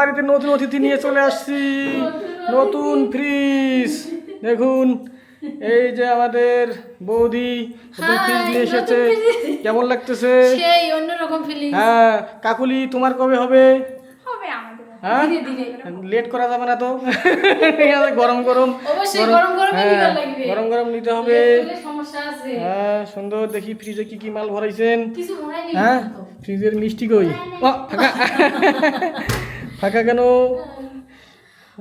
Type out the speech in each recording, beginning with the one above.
বাড়িতে নতুন অতিথি নিয়ে চলে আসছি। নতুন ফ্রিজ। দেখুন এই যে আমাদের বৌদি নতুন ফ্রিজ নিয়ে এসেছে। কেমন লাগতেছে? সেই অন্যরকম ফিলিং হ্যাঁ কাকুলি তোমার কবে হবে? হবে হ্যাঁ? ধীরে ধীরে লেট করা যাবে না তো। গরম গরম। গরম হ্যাঁ, গরম গরম নিতে হবে। এগুলো সমস্যা আছে। হ্যাঁ সুন্দর। দেখি ফ্রিজে কি কি মাল ভরাইছেন। হ্যাঁ? ফ্রিজের মিষ্টি কই? ও ফাঁকা। ফাঁকা কেন?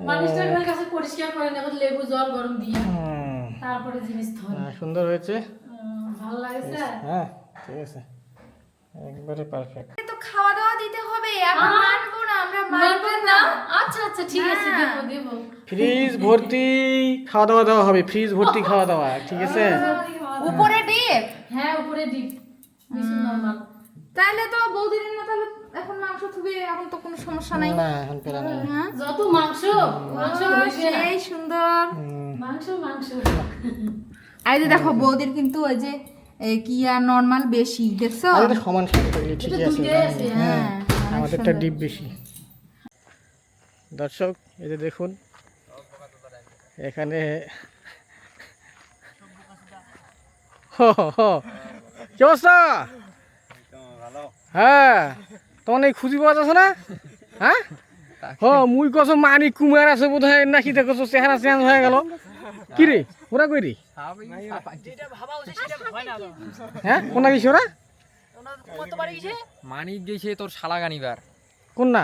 মানুষটার কাছে পরিষ্কার করে নেব লেবু জল গরম দিয়ে। তারপরে জিনিস ধরে। হ্যাঁ, সুন্দর হয়েছে। ভালো লাগছে? হ্যাঁ ঠিক আছে। একবারে পারফেক্ট তো খাওয়া দাওয়া দিতে হবে আমরা মানবো না আমরা মানবেন না। আচ্ছা আচ্ছা ঠিক আছে দেবো দেবো। ফ্রিজ ভর্তি খাওয়া দাওয়া দেওয়া হবে ফ্রিজ ভর্তি খাওয়া দাওয়া ঠিক আছে উপরে ডিপ? হ্যাঁ উপরে ডিপ। তাহলে তো বৌদির না তাহলে এখন মাংস থুবে এখন তো কোনো সমস্যা নাই। না এখন পেরা নেই হ্যাঁ। যত মাংস মাংস সেই সুন্দর। মাংস মাংস। আর এই যে দেখো বৌদির কিন্তু ওই যে কি আর নর্মাল বেশি দেখছ? আর এটা সমান ঠিকই আছে হ্যাঁ। অনেক আমাদেরটা ডিপ বেশি। দর্শক এই যে দেখুন এখানে হ, হ, হ। কি অবস্থা? হ্যাঁ। তোমার এই খুঁজি পাওয়া যাচ্ছে না? হ্যাঁ হ মুই কছ মানিক কুমার আছে বোধ হয় নাকি দেখো চেহারা চেঞ্জ হয়ে গেল। কি রে ওরা কই রে হ্যাঁ কোনা গেছি ওরা মানিক গেছে তোর শালাগানিবার কোন না?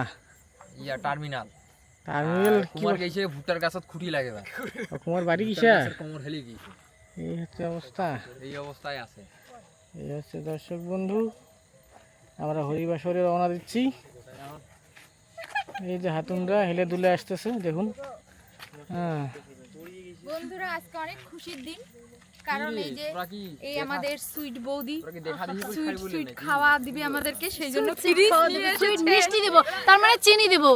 ইয়া টার্মিনাল টার্মিনাল কুমার গেছে ভুট্টার গাছত খুঁটি লাগে তোমার বাড়ি কিসা কোমর হেলে গেছে এই হচ্ছে অবস্থা এই অবস্থায় আছে। এই হচ্ছে দর্শক বন্ধু। আমরা হরিবাসরে রওনা দিচ্ছি। এই যে হাতুনরা হেলে দুলে আসতেছে দেখুন। হ্যাঁ। বন্ধুরা আজকে অনেক খুশির দিন। কারণ এই যে এই আমাদের সুইট বৌদি সুইট সুইট খাওয়া দিবে আমাদেরকে সেই জন্য সুইট মিষ্টি দেবো তার মানে চিনি দেবো।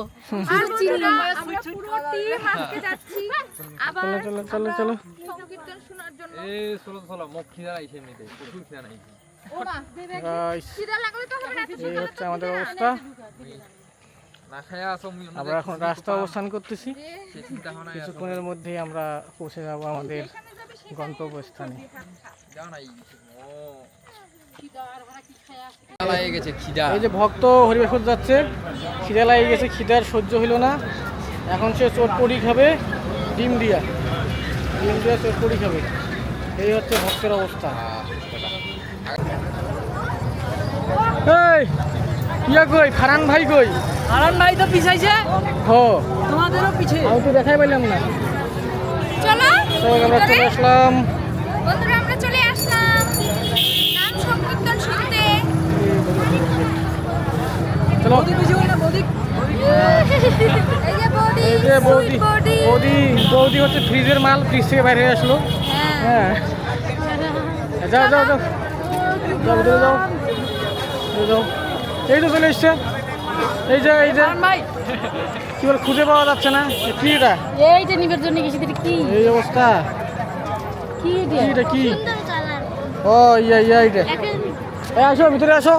আর বন্ধুরা, আমরা পুরো team আজকে যাচ্ছি। আবার চলো চলো চলো। চলো সংকীর্তন শোনার জন্য। এ চলো চলো মুখ খিদা আইছে এমনিতে প্রচুর খিদা নাই। এই হচ্ছে আমাদের অবস্থা। আমরা এখন রাস্তা অবস্থান করতেছি। কিছুক্ষণের মধ্যেই আমরা পৌঁছে যাব আমাদের গন্তব্যস্থানে। যাও নাই। ও। খিদা লাগে গেছে খিদা। এই যে ভক্ত হরিবাসর যাচ্ছে খিদা লাগিয়ে গেছে খিদার সহ্য হইল না। এখন সে চটপড়ি খাবে ডিম দিয়া। ডিম দিয়া চটপড়ি খাবে। এই হচ্ছে ভক্তের অবস্থা। এই ইয়া কই ফারান ভাই কই? আরান ভাই তো পিছাইছে। হো। তোমাদেরও পিছে। আমি তো দেখাই পাইলাম না। চলো তো আমরা চলে আসলাম। বন্ধুরা আমরা চলে আসলাম। নাম সংকীর্তন শুনতে। চলো। এই যে বৌদি এই যে বৌদি। বৌদি। বৌদি বৌদি হচ্ছে ফ্রিজের মাল ফ্রিজ থেকে বাইরে আসলো। হ্যাঁ। হ্যাঁ। যাও যাও যাও। যাও ভিতরে যাও। এই যাও। এই তো চলে এসছে। এই যে এই যে। কি বলে খুঁজে পাওয়া যাচ্ছে না। কি এটা? এইটা নিবার জন্য গেছি কি? এই অবস্থা। কি এটা? কি ও ইয়া ইয়া এটা এই আসো ভিতরে আসো।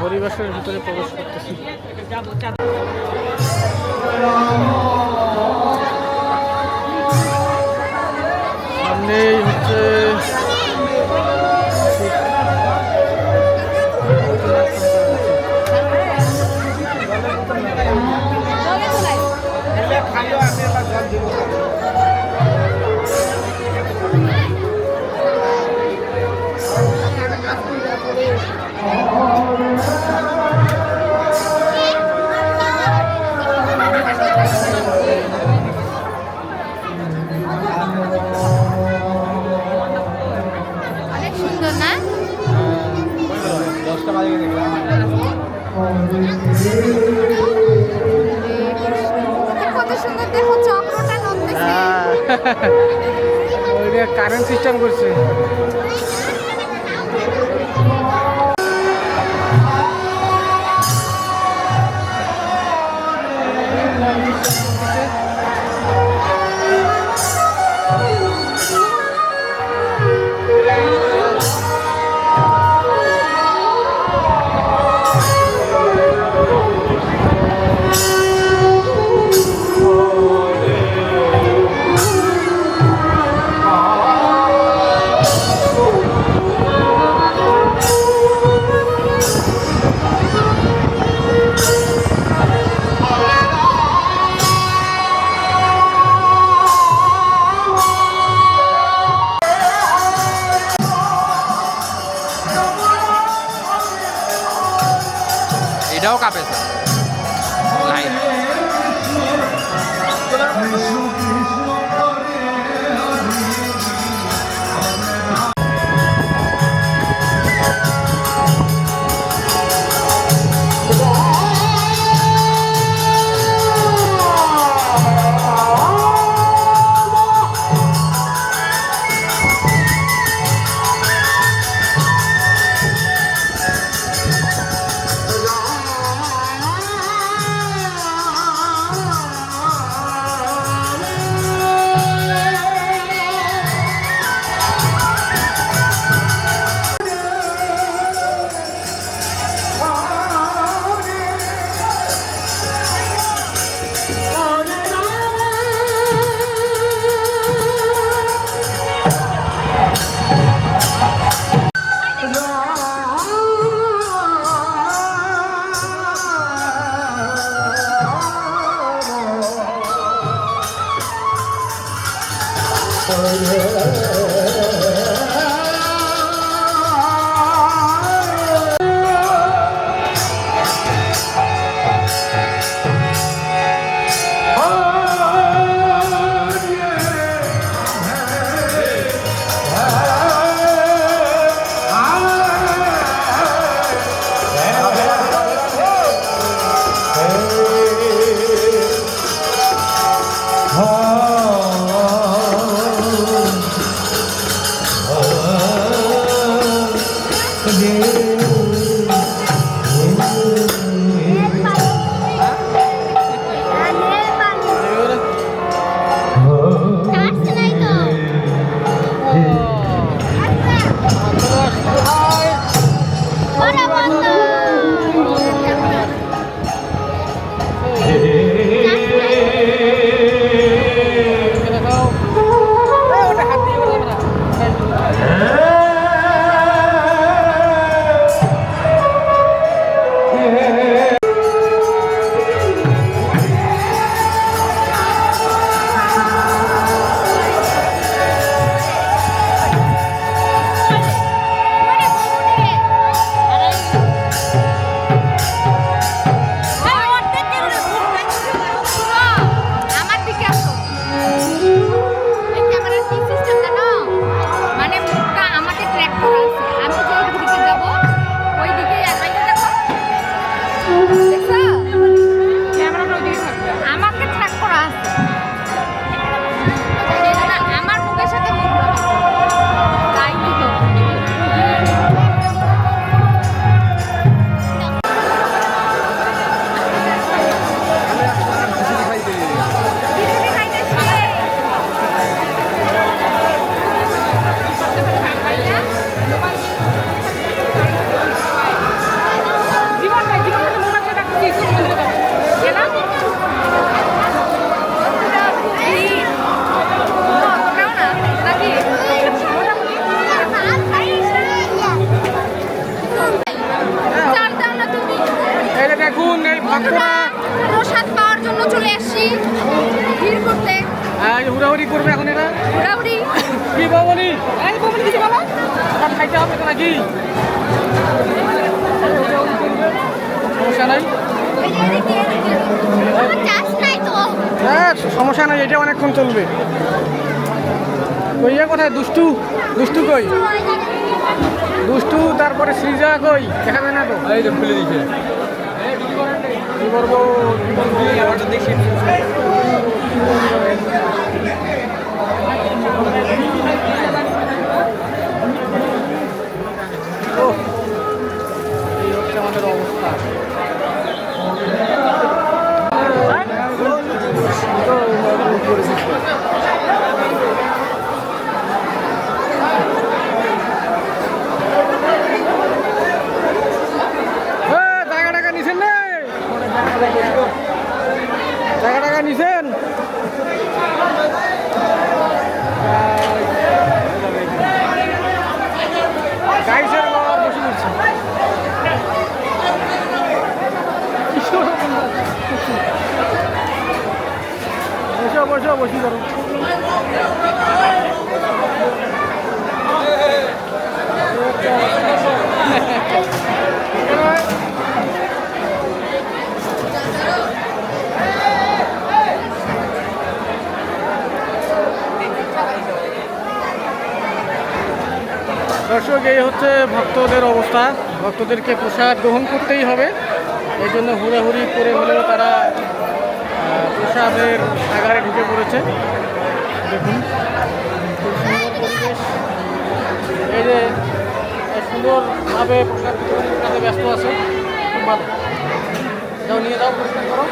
হরিবাসের ভিতরে প্রবেশ করতেছি। you. নাকি সমস্যা নাই হ্যাঁ সমস্যা এটা অনেকক্ষণ চলবে। কইয়া কোথায়? দুষ্টু? দুষ্টু কই? দুষ্টু তারপরে সৃজা কই? দেখা যায় না তো? এই তো খুলে দিছে। দেখি বসি ধরো দর্শক, এই হচ্ছে ভক্তদের অবস্থা। ভক্তদেরকে প্রসাদ গ্রহণ করতেই হবে। এই জন্য হুড়াহুড়ি করে হলেও তারা প্রসাদের আগারে ঢুকে পড়েছে। দেখুন। খুব সুন্দর পরিবেশ এই যে সুন্দরভাবে প্রসাদ ব্যস্ত আছে। খুব ভালো যাও, নিয়ে যাও, পরিষ্কার করো।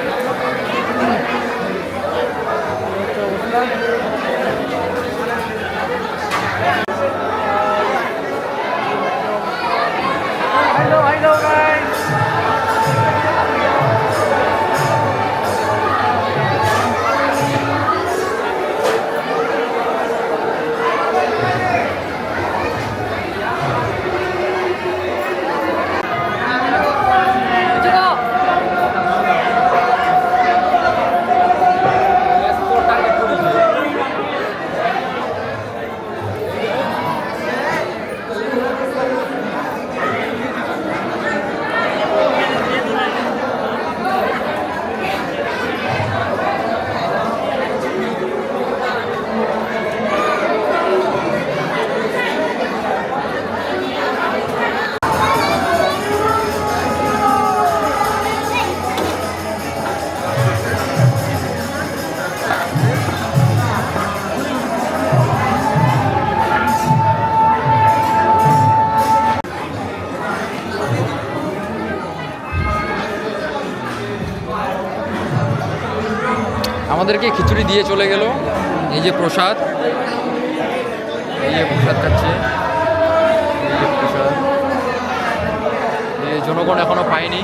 আমাদেরকে খিচুড়ি দিয়ে চলে গেল। এই যে প্রসাদ। এই যে প্রসাদ খাচ্ছে। এই যে প্রসাদ। জনগণ এখনও পায়নি।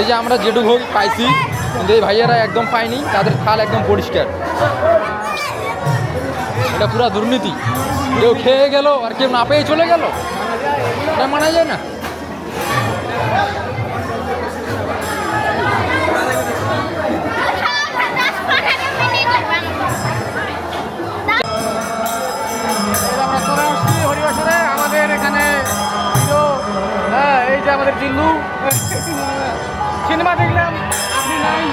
এই যে আমরা যেটুকু পাইছি, কিন্তু এই ভাইয়েরা একদম পায়নি, তাদের খাল একদম পরিষ্কার। এটা পুরা দুর্নীতি। কেউ খেয়ে গেল, আর কেউ না পেয়ে চলে গেল, এটা মানা যায় না। আমাদের এখানে হ্যাঁ এই যে আমাদের জিল্লু। সিনেমা দেখলাম আপনি নাই।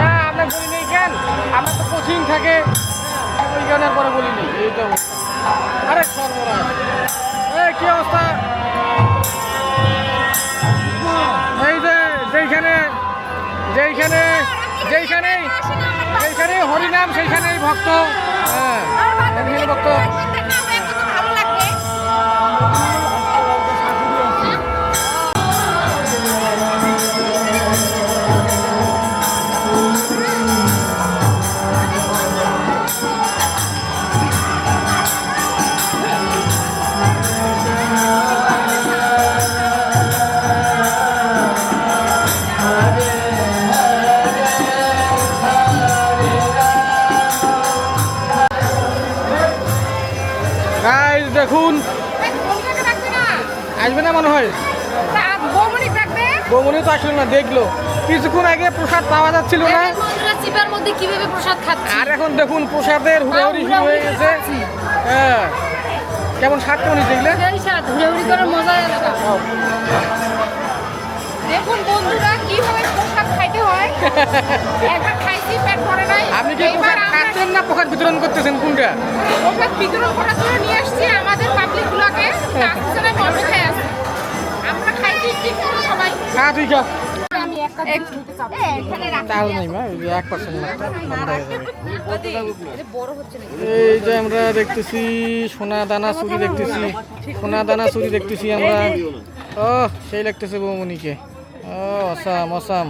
হ্যাঁ, আপনার বলি নেই। কেন? আপনার তো কোচিং থাকে। ওই গানের পরে বলি নেই। তো আরে সর্বনাশ। এই কি অবস্থা? এই যে যেইখানে যেইখানে যেইখানে যেইখানে হরিনাম সেইখানেই ভক্ত। হ্যাঁ ভক্ত। দেখুন। আসবে না মনে হয়? বৌমনি তো আসলো না দেখল। কিছুক্ষণ আগে প্রসাদ পাওয়া যাচ্ছিল না। কীভাবে প্রসাদ খাচ্ছে আর এখন দেখুন প্রসাদের হুড়াহুড়ি শুরু হয়ে গেছে। হ্যাঁ। কেমন স্বাদ কেমন হুড়াহুড়ি করার মজা আলাদা দেখুন বন্ধুরা কীভাবে প্রসাদ খাইতে হয়? একবার খাইছি পেট ভরে নাই। আপনি কি প্রসাদ খাচ্ছেন না প্রসাদ বিতরণ করতেছেন কোনটা? প্রসাদ বিতরণ করার জন্য নিয়ে আসছি আমাদের পাবলিক গুলাকে। আসছে আছে। আমরা খাইছি ঠিক সবাই? ঠান্ডা হয়ে এই যে আমরা দেখতেছি সোনা দানা চুরি দেখতেছি সোনা দানা চুরি দেখতেছি আমরা। ও সেই লাগতেছে বৌমনিকে। ও অসাম অসাম।